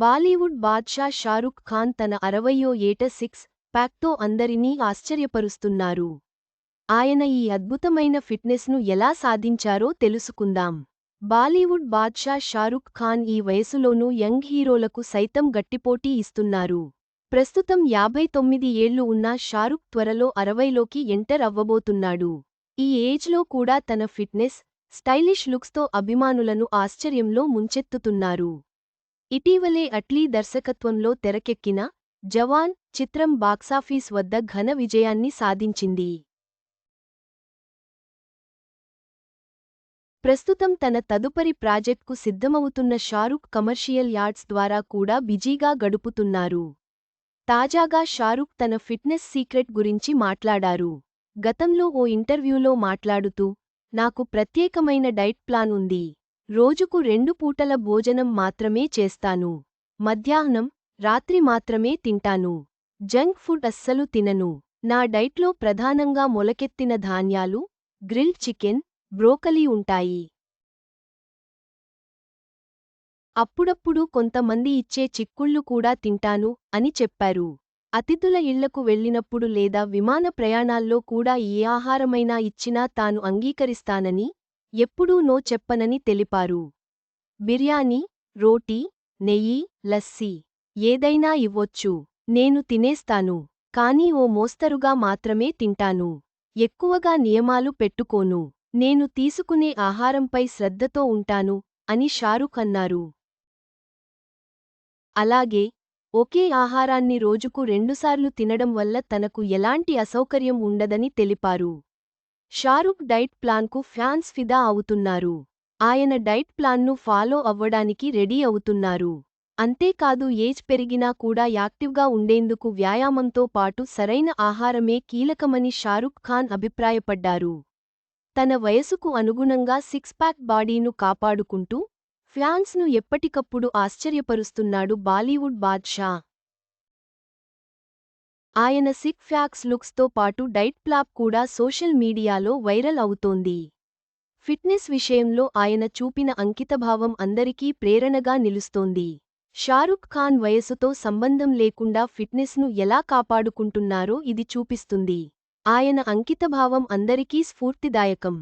బాలీవుడ్ బాద్షా షారుఖ్ ఖాన్ తన అరవయ్యో ఏట సిక్స్ ప్యాక్తో అందరినీ ఆశ్చర్యపరుస్తున్నారు. ఆయన ఈ అద్భుతమైన ఫిట్నెస్ను ఎలా సాధించారో తెలుసుకుందాం. బాలీవుడ్ బాద్షా షారుఖ్ ఖాన్ ఈ వయసులోనూ యంగ్ హీరోలకు సైతం గట్టిపోటీ ఇస్తున్నారు. ప్రస్తుతం యాభై తొమ్మిది ఏళ్ళు ఉన్న షారుఖ్ త్వరలో అరవైలోకి ఎంటర్ అవ్వబోతున్నాడు. ఈ ఏజ్లో కూడా తన ఫిట్నెస్ స్టైలిష్ లుక్స్తో అభిమానులను ఆశ్చర్యంలో ముంచెత్తుతున్నారు. ఇటీవలే అట్లీ దర్శకత్వంలో తెరకెక్కిన జవాన్ చిత్రం బాక్సాఫీస్ వద్ద ఘన విజయాన్ని సాధించింది. ప్రస్తుతం తన తదుపరి ప్రాజెక్ట్కు సిద్ధమవుతున్న షారుఖ్ కమర్షియల్ యార్డ్స్ ద్వారా కూడా బిజీగా గడుపుతున్నారు. తాజాగా షారుఖ్ తన ఫిట్నెస్ సీక్రెట్ గురించి మాట్లాడారు. గతంలో ఓ ఇంటర్వ్యూలో మాట్లాడుతూ నాకు ప్రత్యేకమైన డైట్ ప్లాన్ ఉంది. రోజుకు రెండు పూటల భోజనం మాత్రమే చేస్తాను. మధ్యాహ్నం రాత్రి మాత్రమే తింటాను. జంక్ ఫుడ్ అస్సలు తినను. నా డైట్లో ప్రధానంగా మొలకెత్తిన ధాన్యాలు గ్రిల్డ్ చికెన్ బ్రోకలీ ఉంటాయి. అప్పుడప్పుడు కొంతమంది ఇచ్చే చిక్కుళ్ళు కూడా తింటాను అని చెప్పారు. అతిథుల ఇళ్ళకు వెళ్ళినప్పుడు లేదా విమాన ప్రయాణాల్లో కూడా ఏ ఆహారమైనా ఇచ్చినా తాను అంగీకరిస్తానని ఎప్పుడూ నో చెప్పనని తెలిపారు. బిర్యానీ రోటీ నెయ్యి లస్సీ ఏదైనా ఇవ్వొచ్చు. నేను తినేస్తాను. కానీ ఓ మోస్తరుగా మాత్రమే తింటాను. ఎక్కువగా నియమాలు పెట్టుకోను. నేను తీసుకునే ఆహారంపై శ్రద్ధతో ఉంటాను అని షారుఖ్ అన్నారు. అలాగే ఒకే ఆహారాన్ని రోజుకు రెండుసార్లు తినడం వల్ల తనకు ఎలాంటి అసౌకర్యం ఉండదని తెలిపారు. షారుఖ్ డైట్ ప్లాన్కు ఫ్యాన్స్ ఫిదా అవుతున్నారు. ఆయన డైట్ ప్లాన్ను ఫాలో అవ్వడానికి రెడీ అవుతున్నారు. అంతేకాదు ఏజ్ పెరిగినా కూడా యాక్టివ్గా ఉండేందుకు వ్యాయామంతో పాటు సరైన ఆహారమే కీలకమని షారుఖ్ ఖాన్ అభిప్రాయపడ్డారు. తన వయసుకు అనుగుణంగా సిక్స్ ప్యాక్ బాడీను కాపాడుకుంటూ ఫ్యాన్స్ను ఎప్పటికప్పుడు ఆశ్చర్యపరుస్తున్నాడు బాలీవుడ్ బాద్షా. ఆయన సిక్ ఫ్యాక్స్ లుక్స్తో పాటు డైట్ ప్లాప్ కూడా సోషల్ మీడియాలో వైరల్ అవుతోంది. ఫిట్నెస్ విషయంలో ఆయన చూపిన అంకితభావం అందరికీ ప్రేరణగా నిలుస్తోంది. షారుఖ్ ఖాన్ వయసుతో సంబంధం లేకుండా ఫిట్నెస్ను ఎలా కాపాడుకుంటున్నారో ఇది చూపిస్తుంది. ఆయన అంకితభావం అందరికీ స్ఫూర్తిదాయకం.